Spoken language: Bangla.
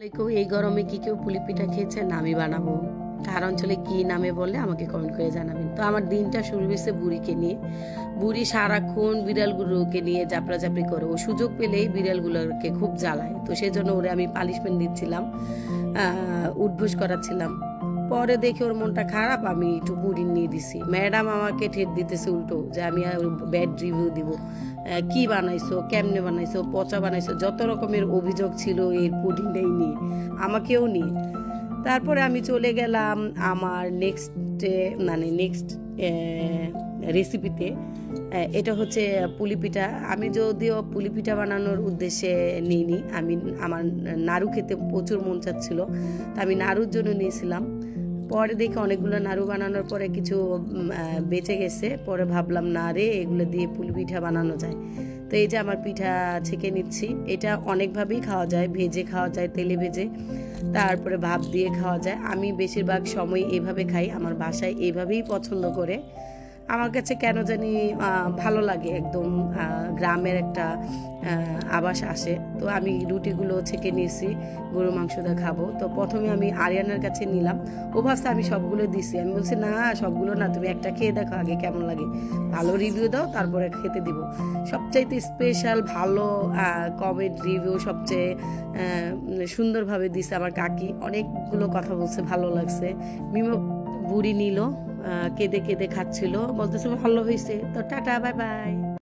কেউ এই গরমে কি কেউ পুলি পিঠা খেয়েছেন আমি বানাবো। কার অঞ্চলে কি নামে বলে আমাকে কমেন্ট করে জানাবেন। তো আমার দিনটা শুরু হয়েছে বুড়িকে নিয়ে। বুড়ি সারাক্ষণ বিড়ালগুলোকে নিয়ে জাপড়া জাপড়ি করে। ও সুযোগ পেলেই বিড়ালগুলোকে খুব জ্বালায়। তো সেই জন্য ওরে আমি পালিশমেন্ট দিচ্ছিলাম উদ্ভোস করাচ্ছিলাম। পরে দেখে ওর মনটা খারাপ, আমি একটু বুড়ি নিয়ে দিছি। ম্যাডাম আমাকে ঠেট দিতেছে উল্টো, যে আমি ব্যাড রিভিউ দিব। কি বানাইছো, কেমনে বানাইছো, পচা বানাইছো, যত রকমের অভিযোগ ছিল এই পুডিংটাই নিয়ে আমাকেও নিয়ে তারপরে আমি চলে গেলাম আমার নেক্সট মানে নেক্সট রেসিপিতে এটা হচ্ছে পুলি পিঠা। আমি যদিও পুলি পিঠা বানানোর উদ্দেশ্যে নিইনি, আমি আমার নাড়ু খেতে প্রচুর মন চাচ্ছিল, তা আমি নাড়ুর জন্য নিয়েছিলাম। পরে দেখে অনেকগুলো নাড়ু বানানোর পরে কিছু বেঁচে গেছে। পরে ভাবলাম, না রে, এগুলো দিয়ে পুলি পিঠা বানানো যায়। তো এই যে আমার পিঠা ছেঁকে নিচ্ছি। এটা অনেকভাবেই খাওয়া যায়, ভেজে খাওয়া যায়, তেলে ভেজে। তারপরে ভাব দিয়ে খাওয়া যায়। আমি বেশিরভাগ সময় এভাবে খাই। আমার বাসায় এভাবেই পছন্দ করে। আমার কাছে কেন জানি ভালো লাগে একদম গ্রামের একটা আবাস আসে। তো আমি রুটিগুলো ছেঁকে নিয়েছি গরু মাংস দিয়ে খাব। তো প্রথমে আমি আরিয়ানার কাছে নিলাম। ও ভাবছে আমি সবগুলো দিছি। আমি বলছি, না, সবগুলো না, তুমি একটা খেয়ে দেখো আগে কেমন লাগে। ভালো রিভিউ দাও, তারপরে খেতে দিব। সবচাইতে স্পেশাল ভালো কমেন্ট রিভিউ সবচেয়ে সুন্দরভাবে দিছে আমার কাকি। অনেকগুলো কথা বলছে, ভালো লাগছে। মিমো বুড়ি নিল। কেঁদে কেঁদে খাচ্ছিল। বলতেছে ভালো হয়েছে তো টাটা বাই বাই।